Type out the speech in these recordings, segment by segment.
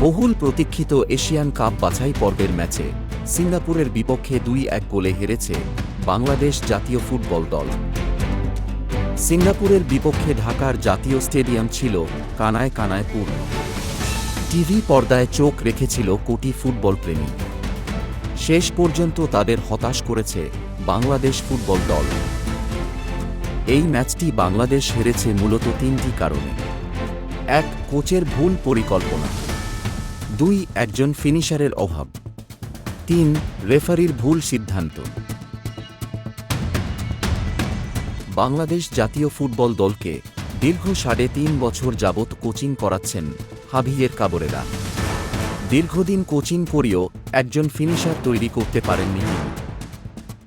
বহুল প্রতীক্ষিত Asian cup বাছাই পর্বের ম্যাচে সিঙ্গাপুরের বিপক্ষে দুই এক গোলে হেরেছে বাংলাদেশ জাতীয় ফুটবল দল। সিঙ্গাপুরের বিপক্ষে ঢাকার জাতীয় স্টেডিয়াম ছিল কানায় কানায় পূর্ণ। টিভি পর্দায় চোখ রেখেছিল কোটি ফুটবল প্রেমী শেষ পর্যন্ত তাদের হতাশ করেছে বাংলাদেশ ফুটবল দল। এই ম্যাচটি বাংলাদেশ হেরেছে মূলত তিনটি কারণে। এক, কোচের ভুল পরিকল্পনা। দুই, একজন ফিনিশারের অভাব। তিন, রেফারির ভুল সিদ্ধান্ত। বাংলাদেশ জাতীয় ফুটবল দলকে দীর্ঘ সাড়ে তিন বছর যাবৎ কোচিং করাচ্ছেন হাভিয়ের কাবরেরা। দীর্ঘদিন কোচিং করেও একজন ফিনিশার তৈরি করতে পারেননি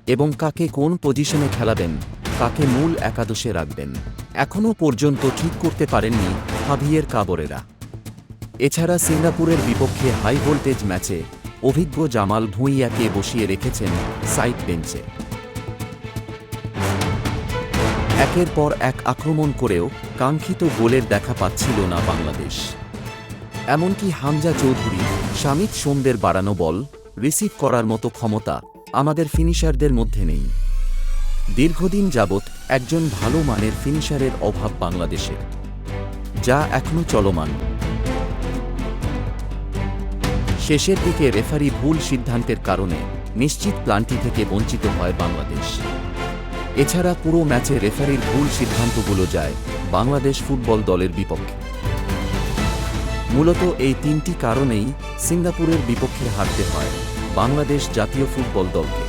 এবং কাকে কোন পজিশনে খেলাবেন, কাকে মূল একাদশে রাখবেন, এখনও পর্যন্ত ঠিক করতে পারেননি হাভিয়ের কাবরেরা। এছাড়া সিঙ্গাপুরের বিপক্ষে হাই ভোল্টেজ ম্যাচে অভিজ্ঞ জামাল ভুঁইয়াকে বসিয়ে রেখেছেন সাইড বেঞ্চে। একের পর এক আক্রমণ করেও কাঙ্ক্ষিত গোলের দেখা পাচ্ছিল না বাংলাদেশ। এমনকি হামজা চৌধুরী শামিত সোমদের বাড়ানো বল রিসিভ করার মতো ক্ষমতা আমাদের ফিনিশারদের মধ্যে নেই। দীর্ঘদিন যাবৎ একজন ভালো মানের ফিনিশারের অভাব বাংলাদেশে, যা এখনও চলমান। শেষের দিকে রেফারি ভুল সিদ্ধান্তের কারণে নিশ্চিত প্লান্টি থেকে বঞ্চিত হয় বাংলাদেশ। এছাড়া পুরো ম্যাচে রেফারির ভুল সিদ্ধান্তগুলো যায় বাংলাদেশ ফুটবল দলের বিপক্ষে। মূলত এই তিনটি কারণেই সিঙ্গাপুরের বিপক্ষে হারতে হয় বাংলাদেশ জাতীয় ফুটবল দলকে।